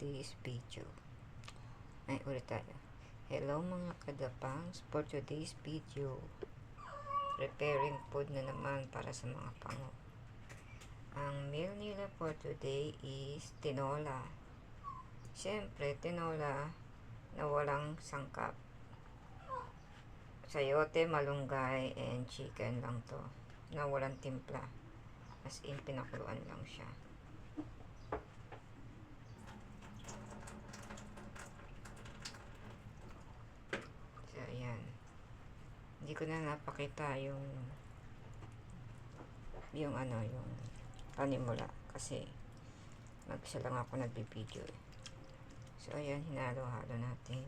today's video. Ay, ulit tayo. Hello mga kadapangs, for today's video, preparing food na naman para sa mga pango. Ang meal nila for today is tinola. Siyempre, tinola na walang sangkap. Sayote, malunggay, and chicken lang to. Na walang timpla. As in, pinakuluan lang siya. So, ayan. Hindi ko na napakita yung yung ano, yung panimula. Kasi mag-isa lang ako nagbibideo eh. So, ayan, hinalo-halo natin.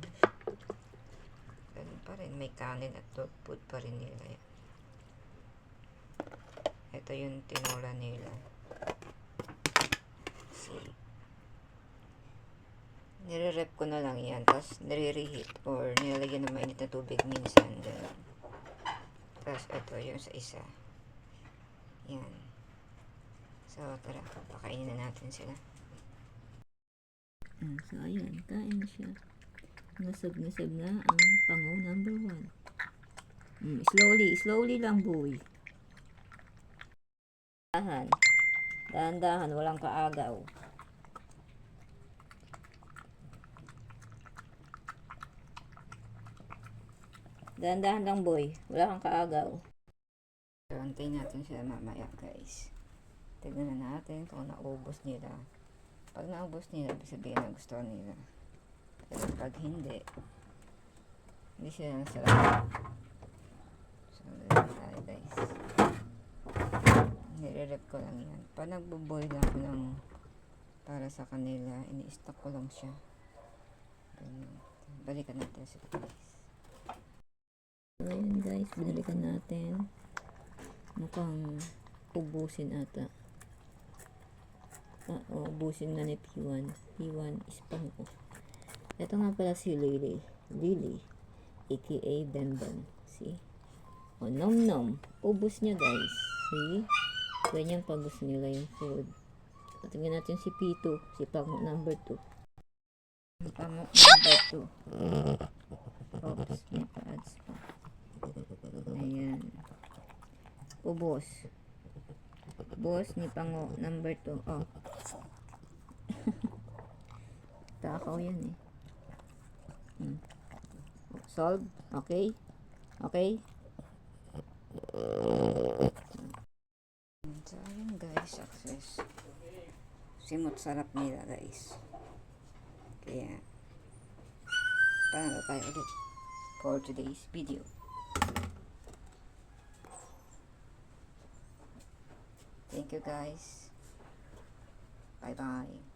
Ganun pa rin. May kanin at dog food pa rin nila yan. Ito yung tinola nila. See. Nire-rep ko na lang yan. Tapos nire-reheat or nilalagyan ng mainit na tubig minsan. Ganun. Tapos ito yung sa isa. Yan. So, tara. Pakainin na natin sila. Ah, so, ayan. Kain na siya. Nasag-nasag na ang pango number one. Mm, slowly, slowly lang, boy. Dahan. Dahan-dahan, walang kaagaw. Dahan-dahan lang, boy. Wala kang kaagaw. So, antayin natin sila mamaya, guys. Tignan na natin kung naubos nila. Pag naubos nila, sabihin na gusto nila. Pero pag hindi, hindi sila nasarap. So, tayo, guys. Nire-rep ko lang yan. Pag nagbo-boil ako ng para sa kanila, ini-stock ko lang siya. Ganun. Balikan natin sa guys. So, guys, binalikan natin. Mukhang ubusin ata. Ah, oh, ubusin na ni P1. P1 is pango. Ito nga pala si Lily. Lily. aka Bemben. See? Oh, nom nom. Ubus niya guys. See? Ganyan pag gusto nila yung food. Tingnan natin si P2. Si pango number 2. Pamuk number 2. Oops, may pa-ads pa. Ayan. Ubos. Ubos ni Pango number 2. Oh. Takaw yan eh. Hmm. Solve? Okay? Okay? So, ayan guys, success. Simot sarap nila guys. Kaya, paano tayo ulit for today's video. You guys. Bye bye.